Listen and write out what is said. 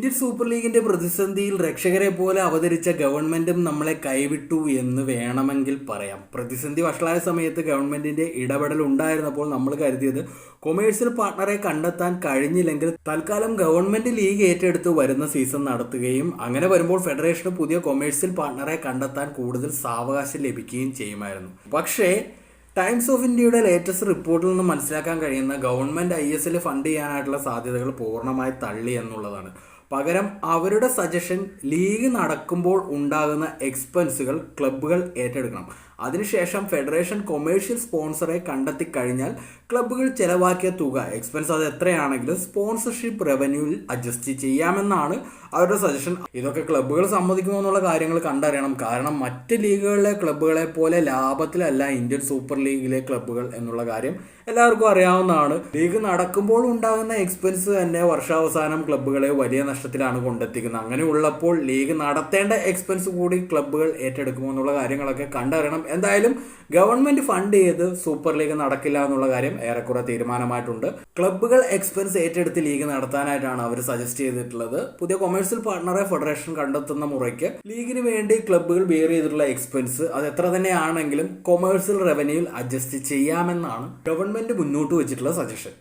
Indian super ലീഗിന്റെ പ്രതിസന്ധിയിൽ രക്ഷകരെ പോലെ അവതരിച്ച ഗവൺമെന്റും നമ്മളെ കൈവിട്ടു എന്ന് വേണമെങ്കിൽ പറയാം. പ്രതിസന്ധി വഷളായ സമയത്ത് ഗവൺമെന്റിന്റെ ഇടപെടൽ ഉണ്ടായിരുന്നപ്പോൾ നമ്മൾ കരുതിയത് കൊമേഴ്സ്യൽ പാർട്ണറെ കണ്ടെത്താൻ കഴിഞ്ഞില്ലെങ്കിൽ തൽക്കാലം ഗവൺമെന്റ് ലീഗ് ഏറ്റെടുത്ത് വരുന്ന സീസൺ നടത്തുകയും അങ്ങനെ വരുമ്പോൾ ഫെഡറേഷന് പുതിയ കൊമേഴ്സ്യൽ പാർട്ണറെ കണ്ടെത്താൻ കൂടുതൽ സാവകാശം ലഭിക്കുകയും ചെയ്യുമായിരുന്നു. പക്ഷേ ടൈംസ് ഓഫ് ഇന്ത്യയുടെ ലേറ്റസ്റ്റ് റിപ്പോർട്ടിൽ നിന്ന് മനസ്സിലാക്കാൻ കഴിയുന്ന government I S L fund ചെയ്യാനായിട്ടുള്ള സാധ്യതകൾ പൂർണമായി തള്ളി എന്നുള്ളതാണ്. പകരം അവരുടെ സജഷൻ ലീഗ് നടക്കുമ്പോൾ ഉണ്ടാകുന്ന എക്സ്പെൻസുകൾ ക്ലബ്ബുകൾ ഏറ്റെടുക്കണം. അതിനുശേഷം ഫെഡറേഷൻ കൊമേഴ്ഷ്യൽ സ്പോൺസറെ കണ്ടെത്തി കഴിഞ്ഞാൽ ക്ലബ്ബുകൾ ചെലവാക്കിയ തുക എക്സ്പെൻസ് അത് എത്രയാണെങ്കിലും സ്പോൺസർഷിപ്പ് റവന്യൂവിൽ അഡ്ജസ്റ്റ് ചെയ്യാമെന്നാണ് അവരുടെ സജഷൻ ഇതൊക്കെ ക്ലബ്ബുകൾ സമ്മതിക്കുമോ എന്നുള്ള കാര്യങ്ങൾ കണ്ടറിയണം. കാരണം മറ്റ് ലീഗുകളിലെ ക്ലബ്ബുകളെ പോലെ ലാഭത്തിലല്ല ഇന്ത്യൻ സൂപ്പർ ലീഗിലെ ക്ലബ്ബുകൾ എന്നുള്ള കാര്യം എല്ലാവർക്കും അറിയാവുന്നതാണ്. ലീഗ് നടക്കുമ്പോൾ ഉണ്ടാകുന്ന എക്സ്പെൻസ് തന്നെ വർഷാവസാനം ക്ലബ്ബുകളെ വലിയ നഷ്ടത്തിലാണ് കൊണ്ടെത്തിക്കുന്നത്. അങ്ങനെ ഉള്ളപ്പോൾ ലീഗ് നടത്തേണ്ട എക്സ്പെൻസ് കൂടി ക്ലബ്ബുകൾ ഏറ്റെടുക്കുമോ എന്നുള്ള കാര്യങ്ങളൊക്കെ കണ്ടറിയണം. എന്തായാലും ഗവൺമെന്റ് ഫണ്ട് ചെയ്ത് സൂപ്പർ ലീഗ് നടക്കില്ല എന്നുള്ള കാര്യം ഏറെക്കുറെ തീരുമാനമായിട്ടുണ്ട്. ക്ലബ്ബുകൾ എക്സ്പെൻസ് ഏറ്റെടുത്ത് ലീഗ് നടത്താനായിട്ടാണ് അവർ സജസ്റ്റ് ചെയ്തിട്ടുള്ളത്. പുതിയ കൊമേഴ്സ്യൽ പാർട്ണറെ ഫെഡറേഷൻ കണ്ടെത്തുന്ന മുറയ്ക്ക് ലീഗിന് വേണ്ടി ക്ലബ്ബുകൾ ബിയർ ചെയ്തിട്ടുള്ള എക്സ്പെൻസ് അത് എത്ര തന്നെയാണെങ്കിലും കൊമേഴ്സ്യൽ റവന്യൂവിൽ അഡ്ജസ്റ്റ് ചെയ്യാമെന്നാണ് ഗവൺമെന്റ് മുന്നോട്ട് വെച്ചിട്ടുള്ള സജഷൻ